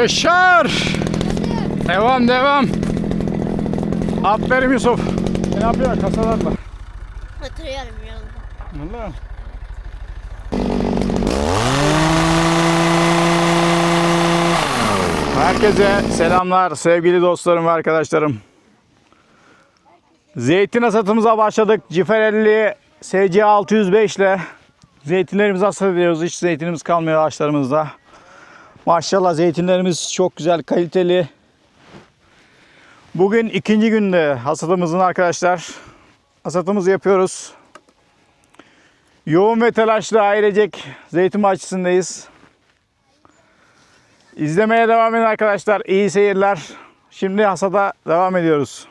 Yaşar. Devam devam. Aferin Yusuf. Ne yapıyorsun kasalarla? Oturuyorum yolda. Valla. Herkese selamlar sevgili dostlarım ve arkadaşlarım. Zeytin hasatımıza başladık. Ciferelli SC 605 ile zeytinlerimizi hasat ediyoruz. Hiç zeytinimiz kalmıyor ağaçlarımızda. Maşallah zeytinlerimiz çok güzel, kaliteli. Bugün ikinci günde hasatımızın arkadaşlar. Hasatımızı yapıyoruz. Yoğun ve telaşlı ailecek zeytin bahçesindeyiz. İzlemeye devam edin arkadaşlar. İyi seyirler. Şimdi hasada devam ediyoruz.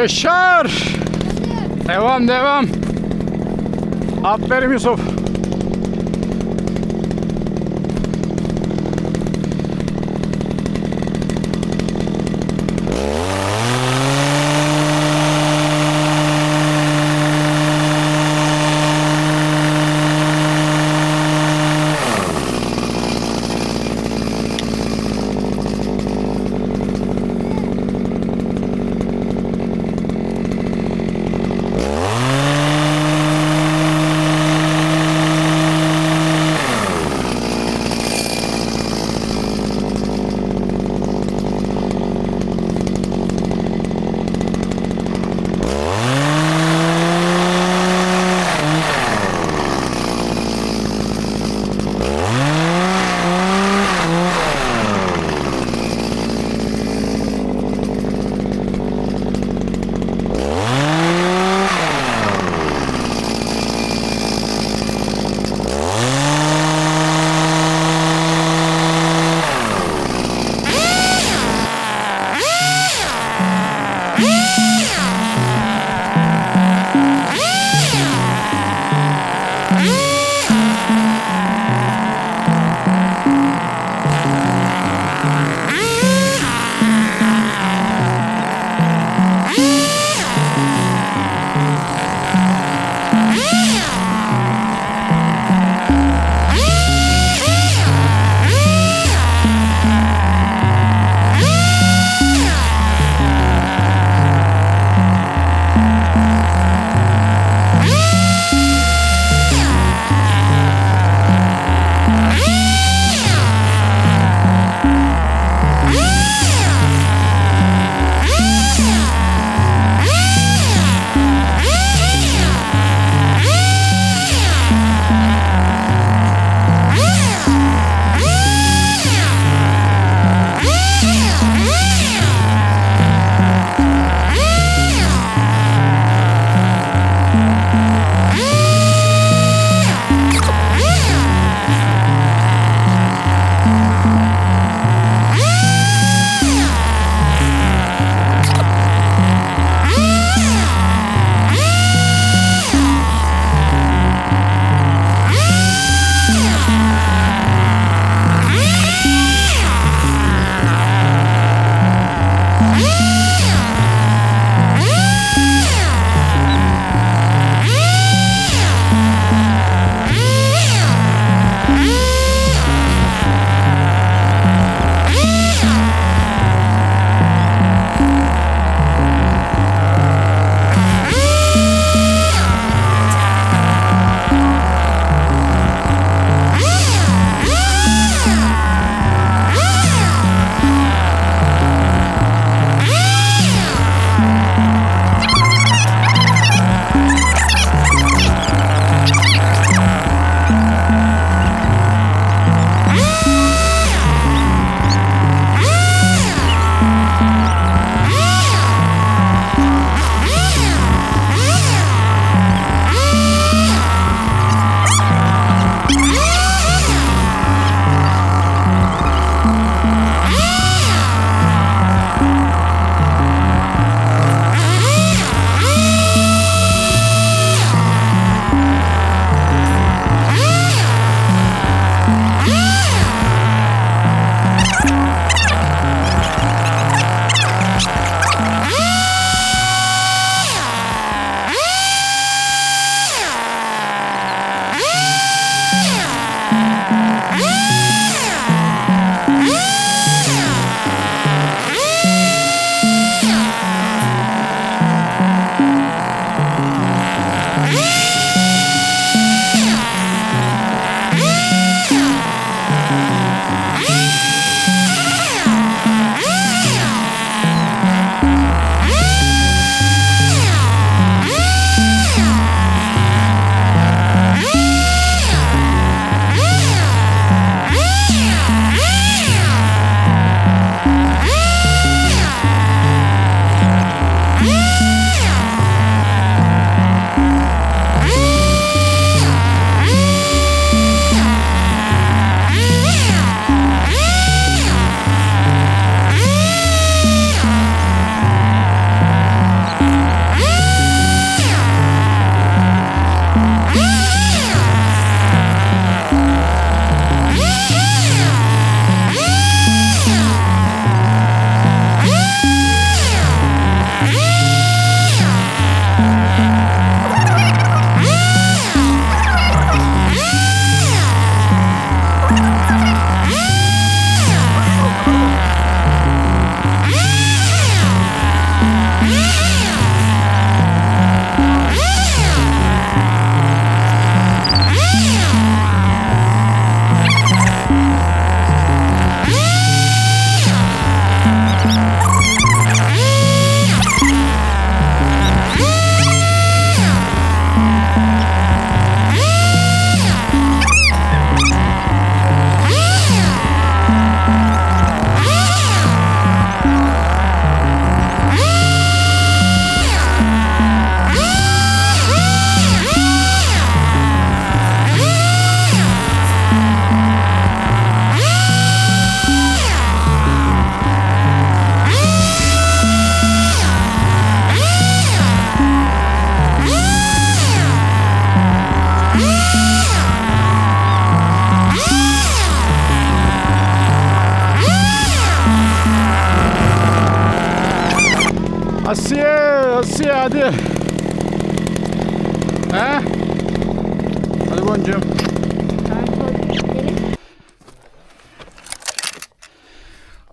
Yaşar! Devam devam. Aferin Yusuf.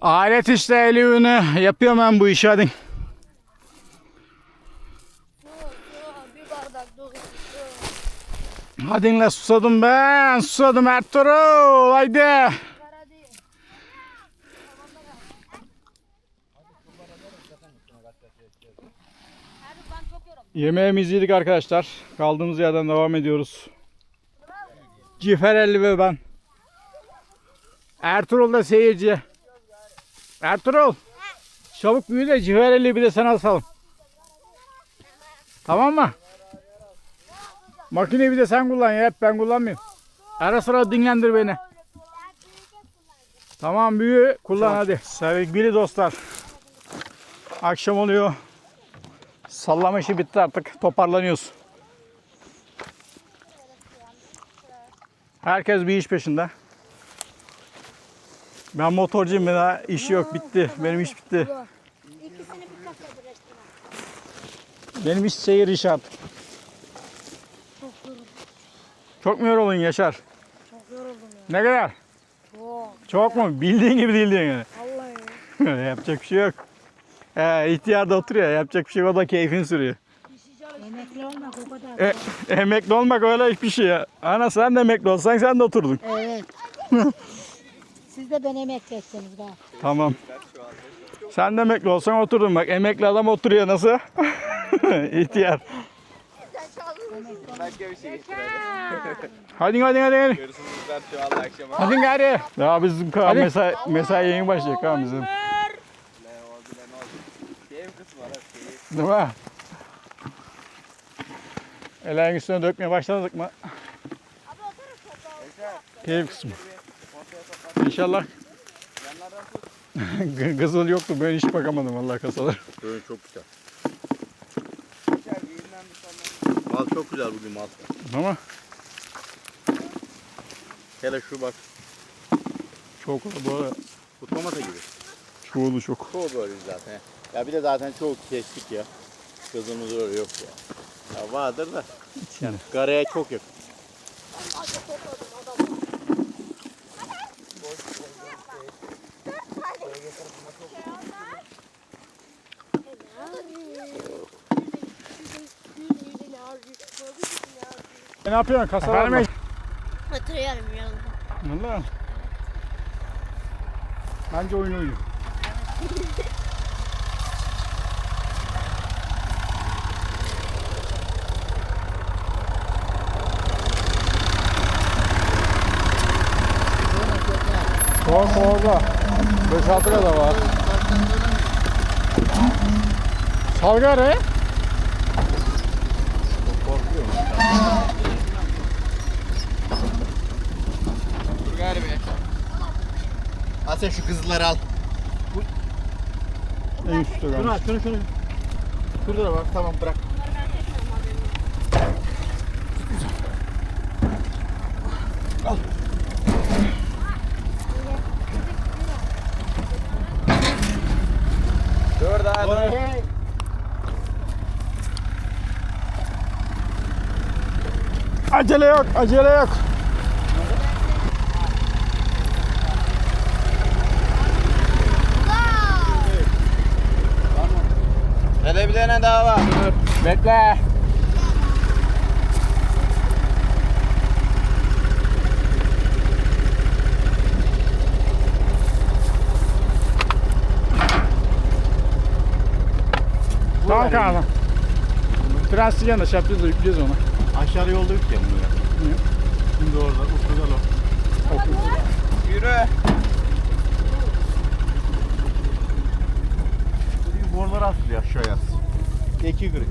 Alet işte elini yapıyorum ben bu işi hadi. Hadi la susadım ben. Susadım Ertuğrul. Haydi. Yemeğimizi yedik arkadaşlar. Kaldığımız yerden devam ediyoruz. Ciferelli ve ben. Ertuğrul da seyirci. Ertuğrul. Çabuk büyü de Ciferelli bir de sana asalım. Tamam mı? Makineyi bir de sen kullan ya. Hep ben kullanmıyorum. Ara sıra dinlendir beni. Tamam büyü kullan hadi. Sevgili dostlar. Akşam oluyor. Sallama işi bitti artık. Toparlanıyoruz. Herkes bir iş peşinde. Ben motorcuyum. Daha iş yok. Bitti. Benim iş bitti. İkisini bir kafada birleştirme. Benim iş şehir işi artık. Çok mu yoruldun Yaşar? Çok yoruldum ya. Ne kadar? Çok. Çok mu? Bildiğin gibi değil yani. Vallahi. Yapacak bir şey yok. He, ihtiyar da oturuyor. Yapacak bir şey yok. O da keyfini sürüyor. Emekli olmak o kadar. E, emekli olmak öyle hiçbir şey ya. Ana sen de emekli olsan sen de oturdun. Evet. Siz de beni emekli etseniz bak. Tamam. Sen de emekli olsan oturdun bak. Emekli adam oturuyor nasıl? ihtiyar. Başka bir şey getirelim. Hadi hadi hadi. hadi. Şu akşama. Hadi gari. Ya bizim kal mesai, mesai yeni başlayacak ha bizim. Ne oldu ne oldu. Keyif kısmı var. Değil mi? Ellerin üstüne dökmeye başladık mı? Keyif kısmı. İnşallah. Kızıl yoktu ben hiç bakamadım vallahi kasalar. Bugün çok güzel. Mal çok güzel bugün mal. Ama Hele şu bak. çok bu arada Bu tomata gibi. çoğulu çok. Çoğu böyle zaten. Ya bir de zaten çoğu kestik ya. Kızımız öyle yok ya. Ya vardır da. İçinde. Garaya çok yakın. Ne yapıyorsun kasalar mı? Hatırlıyorum yanında. Valla. Bence oyun oynuyor. Kork orada. 5-6 kadar var. Salgare. Dur gari be. Al sen şu kızları al. En üstte Şunu kalmış. al şunu şunu. Şurada da var tamam bırak. Dur daha dur. Acele yok, acele yok. Tane daha var. Dur. Bekle. Tamam kanka. Prensli yanında şey yapacağız da yükleyeceğiz onu. Aşağı yolda yük ya bunu ya. Niye? Şimdi orada oturacağız o. Yürü. Bu boruları asılıyor aşağıya. İki gri.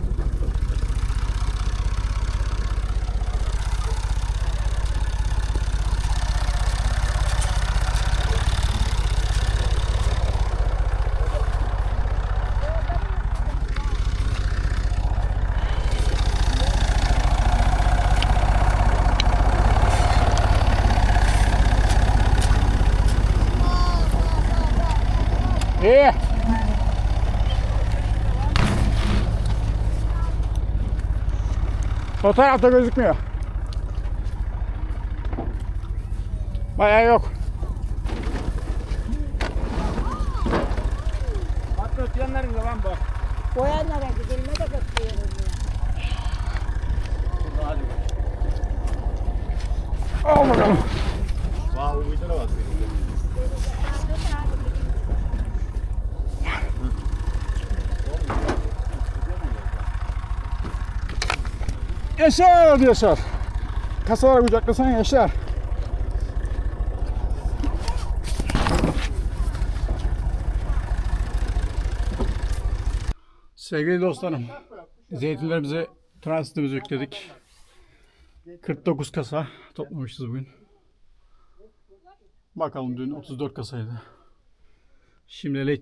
İyi. Fotoğrafta gözükmüyor. Bayağı yok. Hatta ötüyenlerin de lan bak. Boyanlara gidilme de bekliyorum ya. Al bakalım. Vay bu uyduna Yaşar Yaşar. Kasalara kucaklasan Yaşar. Sevgili dostlarım, zeytinlerimizi transitimizi yükledik. 49 kasa toplamışız bugün. Bakalım dün 34 kasaydı. Şimdi ele.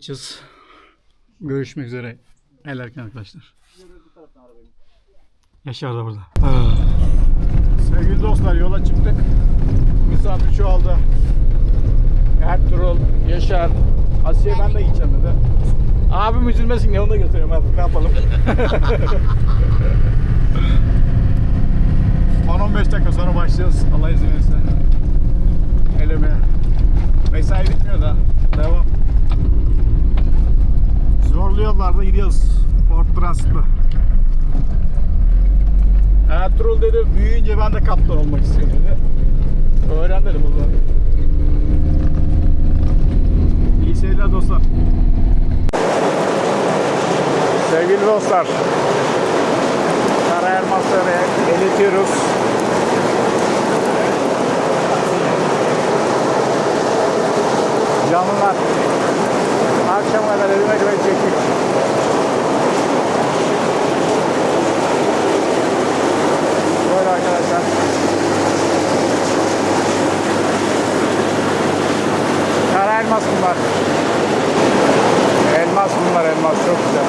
Görüşmek üzere. El erken arkadaşlar. Yaşar da burada. Sevgili dostlar yola çıktık. Misafir çoğaldı. Ertuğrul, Yaşar, Asiye ben de gideceğim dedi. Abim üzülmesin diye onu da götürüyorum artık ne yapalım. 10-15 dakika sonra başlayacağız Allah izin verirse. Eleme. Mesai bitmiyor da. Devam. Zorlu yollarda gidiyoruz. Port Transit'le. Ertuğrul dedi büyüyünce ben de kaptan olmak istiyorum dedi. Öğren dedim o zaman. İyi seyirler dostlar. Sevgili dostlar. Kara elmasları eritiyoruz. Canlılar. Akşam kadar elime göre çektik. Böyle arkadaşlar. Kara elmas bunlar. Elmas bunlar elmas çok güzel.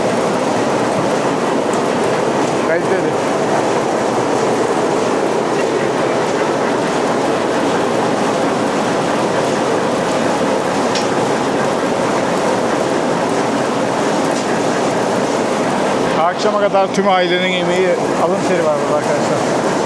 Kaliteli. Akşama kadar tüm ailenin yemeği alın teri var burada arkadaşlar.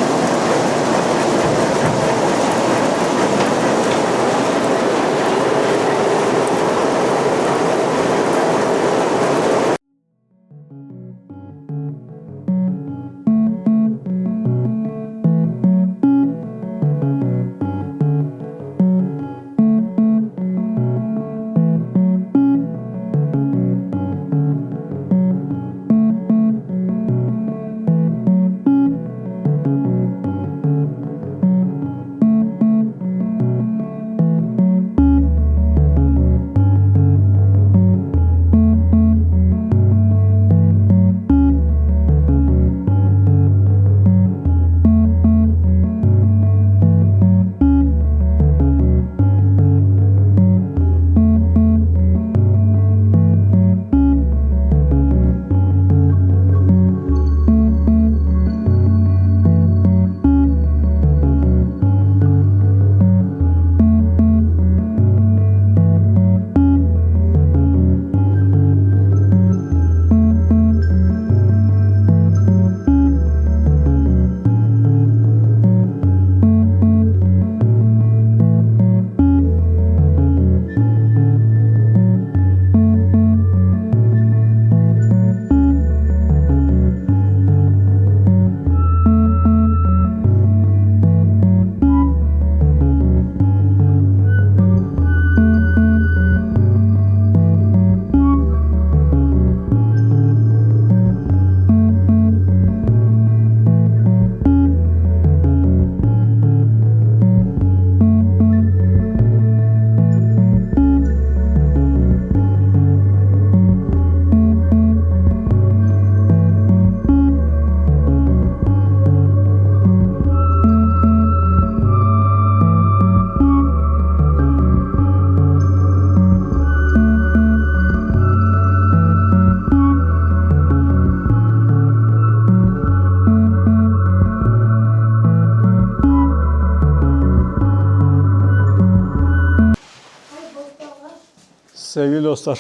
Dostlar,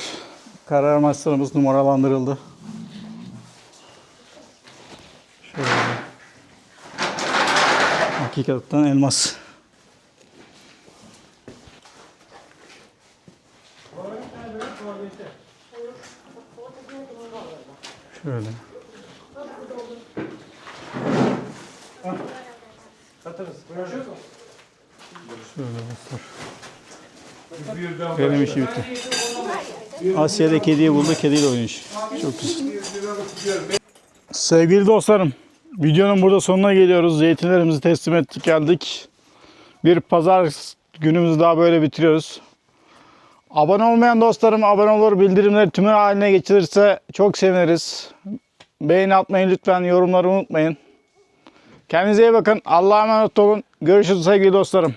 karar maçlarımız numaralandırıldı. Şöyle. Hakikaten elmas. Şöyle. Şöyle dostlar. Benim işi bitti. Asya'da kediyi buldu, kediyle oynuyor. Çok güzel. Sevgili dostlarım, videonun burada sonuna geliyoruz. Zeytinlerimizi teslim ettik, geldik. Bir pazar günümüzü daha böyle bitiriyoruz. Abone olmayan dostlarım abone olur, bildirimleri tümü haline getirirse çok seviniriz. Beğeni atmayı lütfen, yorumları unutmayın. Kendinize iyi bakın. Allah'a emanet olun. Görüşürüz sevgili dostlarım.